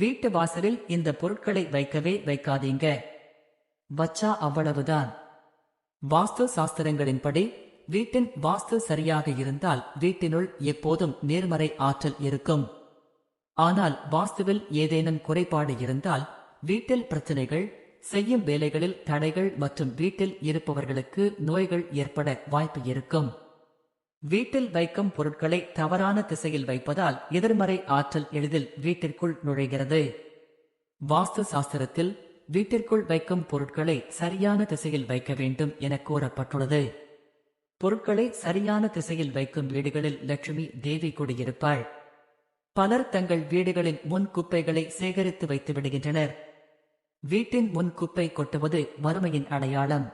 வீட்டு வாசலில் இந்த பொருட்களை வைக்கவே வைக்காதீங்க. வச்சா அவ்வளவுதான். வாஸ்து சாஸ்திரங்களின்படி வீட்டின் வாஸ்து சரியாக இருந்தால் வீட்டினுள் எப்போதும் நேர்மறை ஆற்றல் இருக்கும். ஆனால் வாஸ்துவில் ஏதேனும் குறைபாடு இருந்தால் வீட்டில் பிரச்சனைகள் செய்யும் வேலைகளில் தடைகள் மற்றும் வீட்டில் இருப்பவர்களுக்கு நோய்கள் ஏற்பட வாய்ப்பு இருக்கும். வீட்டில் வைக்கும் பொருட்களை தவறான திசையில் வைப்பதால் எதிர்மறை ஆற்றல் எளிதில் வீட்டிற்குள் நுழைகிறது. வாஸ்து சாஸ்திரத்தில் வீட்டிற்குள் வைக்கும் பொருட்களை சரியான திசையில் வைக்க வேண்டும் என கூறப்பட்டுள்ளது. பொருட்களை சரியான திசையில் வைக்கும் வீடுகளில் லட்சுமி தேவி குடியிருப்பாள். பலர் தங்கள் வீடுகளின் முன் குப்பைகளை சேகரித்து வைத்து விடுகின்றனர். வீட்டின் முன் குப்பை கொட்டுவது வறுமையின் அடையாளம்.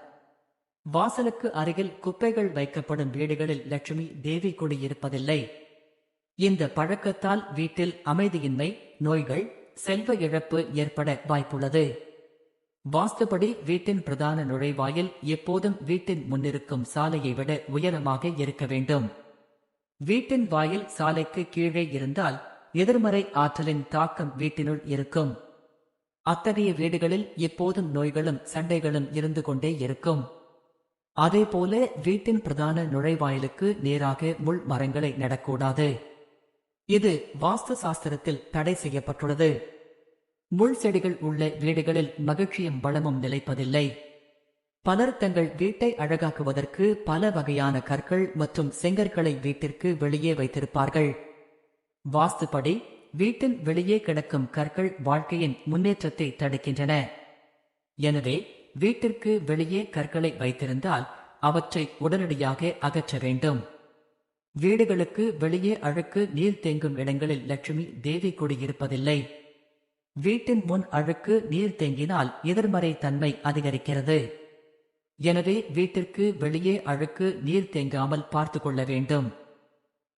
வாசலுக்கு அருகில் குப்பைகள் வைக்கப்படும் வீடுகளில் லட்சுமி தேவி குடியிருப்பதில்லை. இந்த பழக்கத்தால் வீட்டில் அமைதியின்மை நோய்கள் செல்வ இழப்பு ஏற்பட வாய்ப்புள்ளது. வாஸ்துபடி வீட்டின் பிரதான நுழைவாயில் எப்போதும் வீட்டின் முன்னிருக்கும் சாலையை விட உயரமாக இருக்க வேண்டும். வீட்டின் வாயில் சாலைக்கு கீழே இருந்தால் எதிர்மறை ஆற்றலின் தாக்கம் வீட்டினுள் இருக்கும். அத்தகைய வீடுகளில் எப்போதும் நோய்களும் சண்டைகளும் இருந்து கொண்டே இருக்கும். அதேபோல வீட்டின் பிரதான நுழைவாயிலுக்கு நேராக முள் மரங்களை நடக்கூடாது. இது வாஸ்து சாஸ்திரத்தில் தடை செய்யப்பட்டுள்ளது. முள் செடிகள் உள்ள வீடுகளில் மகிழ்ச்சியும் வளமும் நிலைப்பதில்லை. பலர் தங்கள் வீட்டை அழகாக்குவதற்கு பல வகையான கற்கள் மற்றும் செங்கற்களை வீட்டிற்கு வெளியே வைத்திருப்பார்கள். வாஸ்துப்படி வீட்டின் வெளியே கிடக்கும் கற்கள் வாழ்க்கையின் முன்னேற்றத்தை தடுக்கின்றன. எனவே வீட்டிற்கு வெளியே கற்களை வைத்திருந்தால் அவற்றை உடனடியாக அகற்ற வேண்டும். வீடுகளுக்கு வெளியே அழுக்கு நீர் தேங்கும் இடங்களில் லட்சுமி தேவி குடியிருப்பதில்லை வீட்டின் முன் அழுக்கு நீர் தேங்கினால் எதிர்மறை தன்மை அதிகரிக்கிறது. எனவே வீட்டிற்கு வெளியே அழுக்கு நீர் தேங்காமல் பார்த்து கொள்ள வேண்டும்.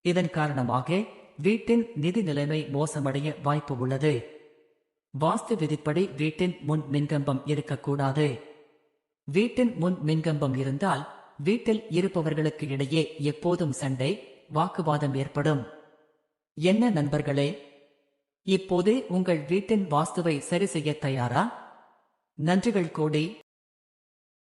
இதன் காரணமாக வீட்டின் நிதி நிலைமை மோசமடைய வாய்ப்பு உள்ளது. வாஸ்து விதிப்படி வீட்டின் முன் மின்கம்பம் இருக்கக்கூடாது. வீட்டின் முன் மின்கம்பம் இருந்தால் வீட்டில் இருப்பவர்களுக்கு இடையே எப்போதும் சண்டை வாக்குவாதம் ஏற்படும். என்ன நண்பர்களே? இப்போதே உங்கள் வீட்டின் வாஸ்துவை சரி செய்ய தயாரா? நன்றிகள் கோடி.